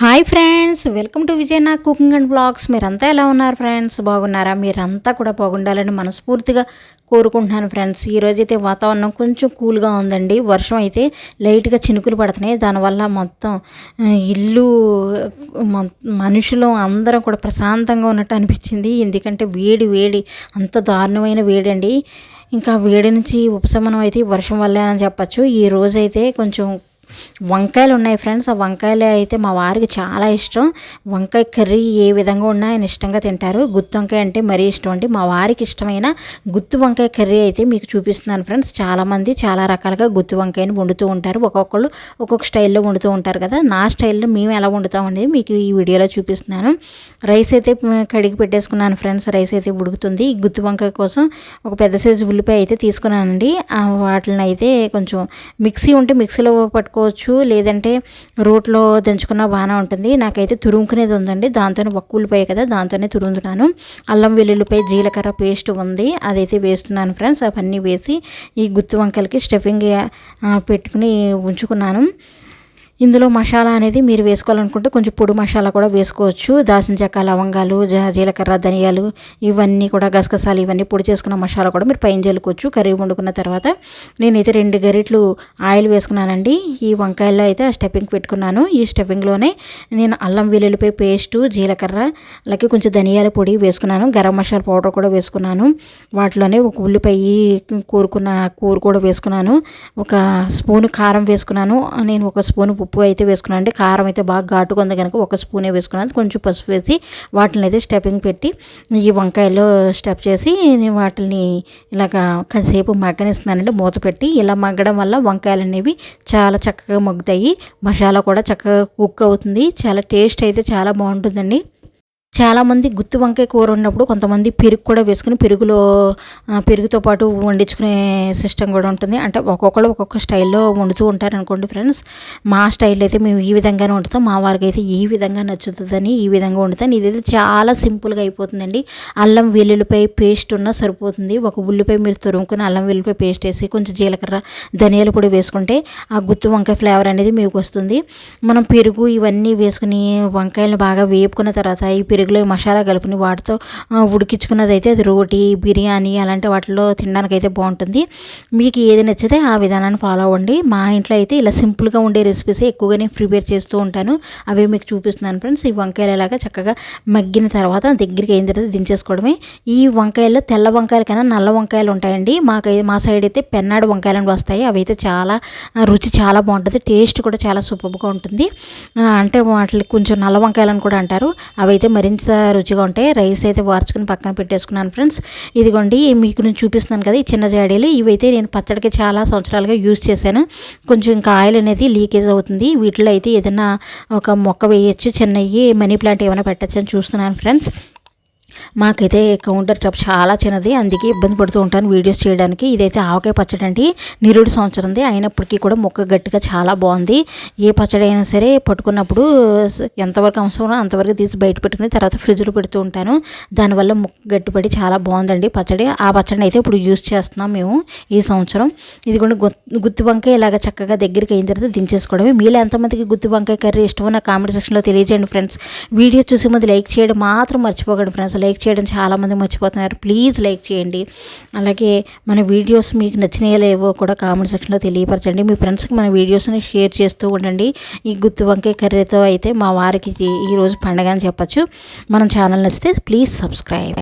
Hi friends welcome to Vijay నా cooking and blogs. మీరంతా ఎలా ఉన్నారు ఫ్రెండ్స్? బాగున్నారా? మీరంతా కూడా బాగుండాలని మనస్ఫూర్తిగా కోరుకుంటున్నాను ఫ్రెండ్స్. ఈరోజైతే వాతావరణం కొంచెం కూల్గా ఉందండి. వర్షం అయితే లైట్గా చినుకులు పడుతున్నాయి. దానివల్ల మొత్తం ఇల్లు మనుషులు అందరం కూడా ప్రశాంతంగా ఉన్నట్టు అనిపించింది. ఎందుకంటే వేడి వేడి అంత దారుణమైన వేడండి. ఇంకా వేడి నుంచి ఉపశమనం అయితే వర్షం వల్లే అని చెప్పచ్చు. ఈ రోజైతే కొంచెం వంకాయలు ఉన్నాయి ఫ్రెండ్స్. ఆ వంకాయలు అయితే మా వారికి చాలా ఇష్టం. వంకాయ కర్రీ ఏ విధంగా ఉన్నా ఆయన ఇష్టంగా తింటారు. గుత్తి వంకాయ అంటే మరీ ఇష్టం అండి. మా వారికి ఇష్టమైన గుత్తి వంకాయ కర్రీ అయితే మీకు చూపిస్తున్నాను ఫ్రెండ్స్. చాలామంది చాలా రకాలుగా గుత్తి వంకాయని వండుతూ ఉంటారు. ఒక్కొక్కళ్ళు ఒక్కొక్క స్టైల్లో వండుతూ ఉంటారు కదా. నా స్టైల్లో మేము ఎలా వండుతాం అనేది మీకు ఈ వీడియోలో చూపిస్తున్నాను. రైస్ అయితే కడిగి పెట్టేసుకున్నాను ఫ్రెండ్స్. రైస్ అయితే ఉడుకుతుంది. గుత్తి వంకాయ కోసం ఒక పెద్ద సైజు ఉల్లిపాయ అయితే తీసుకున్నానండి. వాటిని అయితే కొంచెం మిక్సీ ఉంటే మిక్సీలో పట్టుకో చేసుకోవచ్చు లేదంటే రోట్లో దంచుకున్న బాగానే ఉంటుంది. నాకైతే తురుముకునేది ఉందండి. దాంతోనే ఒక్క ఉల్లిపాయ కదా దాంతోనే తురుముతున్నాను. అల్లం వెల్లుల్లిపై జీలకర్ర పేస్ట్ ఉంది. అదైతే వేస్తున్నాను ఫ్రెండ్స్. అవన్నీ వేసి ఈ గుత్తి వంకలకి స్టఫింగ్ పెట్టుకుని ఉంచుకున్నాను. ఇందులో మసాలా అనేది మీరు వేసుకోవాలనుకుంటే కొంచెం పొడి మసాలా కూడా వేసుకోవచ్చు. దాసిన చెక్క లవంగాలు జీలకర్ర ధనియాలు ఇవన్నీ కూడా గసగసాలు ఇవన్నీ పొడి చేసుకున్న మసాలా కూడా మీరు పైన చల్లుకోవచ్చు కర్రీ వండుకున్న తర్వాత నేనైతే రెండు గరిట్లు ఆయిల్ వేసుకున్నానండి. ఈ వంకాయల్లో అయితే స్టెప్పింగ్ పెట్టుకున్నాను. ఈ స్టెప్పింగ్లోనే నేను అల్లం వెల్లుల్లిపై పేస్టు జీలకర్ర అలాగే కొంచెం ధనియాల పొడి వేసుకున్నాను. గరం మసాలా పౌడర్ కూడా వేసుకున్నాను. వాటిలోనే ఒక ఉల్లిపాయ కూరుకున్న కూర కూడా వేసుకున్నాను. ఒక స్పూన్ కారం వేసుకున్నాను. నేను ఒక స్పూన్ ఉప్పు ఉప్పు అయితే వేసుకున్నాను కారం అయితే బాగా ఘాటుకుంది కనుక ఒక స్పూనే వేసుకున్నాను. కొంచెం పసుపు వేసి వాటిని అయితే స్టెప్పింగ్ పెట్టి ఈ వంకాయలో స్టెప్ చేసి వాటిని ఇలాగ కాసేపు మగ్గనిస్తున్నానండి. మూత పెట్టి ఇలా మగ్గడం వల్ల వంకాయలు అనేవి చాలా చక్కగా మగ్గుతాయి. మసాలా కూడా చక్కగా కుక్ అవుతుంది. చాలా టేస్ట్ అయితే చాలా బాగుంటుందండి. చాలామంది గుత్తి వంకాయ కూర ఉన్నప్పుడు కొంతమంది పెరుగు కూడా వేసుకుని పెరుగులో పెరుగుతో పాటు వండించుకునే సిస్టమ్ కూడా ఉంటుంది. అంటే ఒక్కొక్కరు ఒక్కొక్క స్టైల్లో వండుతూ ఉంటారు అనుకోండి ఫ్రెండ్స్. మా స్టైల్ అయితే మేము ఈ విధంగానే వండుతాం. మా వారికి అయితే ఈ విధంగా నచ్చుతుందని ఈ విధంగా వండుతాను. ఇదైతే చాలా సింపుల్గా అయిపోతుందండి. అల్లం వెల్లుల్లిపై పేస్ట్ ఉన్నా సరిపోతుంది. ఒక ఉల్లిపై మీరు తురుముకుని అల్లం వెల్లుల్లిపై పేస్ట్ వేసి కొంచెం జీలకర్ర ధనియాల పొడి వేసుకుంటే ఆ గుత్తి వంకాయ ఫ్లేవర్ అనేది మీకు వస్తుంది. మనం పెరుగు ఇవన్నీ వేసుకుని వంకాయలను బాగా వేపుకున్న తర్వాత ఈ పెరుగు పెరుగులో మసాలా కలుపుని వాటితో ఉడికించుకున్నది అయితే అది రోటీ బిర్యానీ అలాంటి వాటిలో తినడానికి అయితే బాగుంటుంది. మీకు ఏది నచ్చితే ఆ విధానాన్ని ఫాలో అవ్వండి. మా ఇంట్లో అయితే ఇలా సింపుల్గా ఉండే రెసిపీస్ ఎక్కువగా నేను ప్రిపేర్ చేస్తూ ఉంటాను. అవి మీకు చూపిస్తున్నాను ఫ్రెండ్స్. ఈ వంకాయలు ఎలాగా చక్కగా మగ్గిన తర్వాత దగ్గరికి అయిన తర్వాత దించేసుకోవడమే. ఈ వంకాయల్లో తెల్ల వంకాయల కన్నా నల్ల వంకాయలు ఉంటాయండి. మాకై మా సైడ్ అయితే పెన్నాడు వంకాయలు వస్తాయి. అవి అయితే చాలా రుచి చాలా బాగుంటుంది. టేస్ట్ కూడా చాలా సూపర్గా ఉంటుంది. అంటే వాటికి కొంచెం నల్ల వంకాయలను కూడా అంటారు. అవి అయితే మరి మరింత రుచిగా ఉంటాయి రైస్ అయితే వార్చుకుని పక్కన పెట్టేసుకున్నాను ఫ్రెండ్స్. ఇదిగోండి మీకు నేను చూపిస్తున్నాను కదా ఈ చిన్న జాడీలు. ఇవైతే నేను పచ్చడికి చాలా సంవత్సరాలుగా యూజ్ చేశాను. కొంచెం ఇంకా ఆయిల్ అనేది లీకేజ్ అవుతుంది. వీటిలో అయితే ఏదైనా ఒక మొక్క వేయచ్చు చిన్నవి మనీ ప్లాంట్ ఏమైనా పెట్టచ్చు అని చూస్తున్నాను ఫ్రెండ్స్. మాకైతే కౌంటర్ టాప్ చాలా చిన్నది అందుకే ఇబ్బంది పడుతూ ఉంటాను వీడియోస్ చేయడానికి. ఇదైతే ఆవకాయ పచ్చడి అండి నిరుడు సంవత్సరంది అయినప్పటికీ కూడా మొక్క గట్టిగా చాలా బాగుంది. ఏ పచ్చడి అయినా సరే పట్టుకున్నప్పుడు ఎంతవరకు అవసరమో అంతవరకు తీసి బయట పెట్టుకుని తర్వాత ఫ్రిడ్జ్లో పెడుతూ ఉంటాను. దానివల్ల మొక్క గట్టిపడి చాలా బాగుందండి పచ్చడి. ఆ పచ్చడిని అయితే ఇప్పుడు యూజ్ చేస్తున్నాం మేము ఈ సంవత్సరం. ఇది కూడా గుత్తి వంకాయ ఇలాగ చక్కగా దగ్గరికి అయిన తర్వాత దించేసుకోవడమే. మీలో ఎంతమందికి గుత్తి వంకాయ కర్రీ ఇష్టమో నా కామెంట్ సెక్షన్లో తెలియజేయండి ఫ్రెండ్స్. వీడియో చూసే ముందు లైక్ చేయడం మాత్రం మర్చిపోకండి ఫ్రెండ్స్. లైక్ చేయడం చాలామంది మర్చిపోతున్నారు. ప్లీజ్ లైక్ చేయండి. అలాగే మన వీడియోస్ మీకు నచ్చినాయో లేవో కూడా కామెంట్ సెక్షన్లో తెలియపరచండి. మీ ఫ్రెండ్స్కి మన వీడియోస్ని షేర్ చేస్తూ ఉండండి. ఈ గుత్తి వంకాయ కర్రీతో అయితే మా వారికి ఈరోజు పండగ అని చెప్పచ్చు. మన ఛానల్ నచ్చితే ప్లీజ్ సబ్స్క్రైబ్.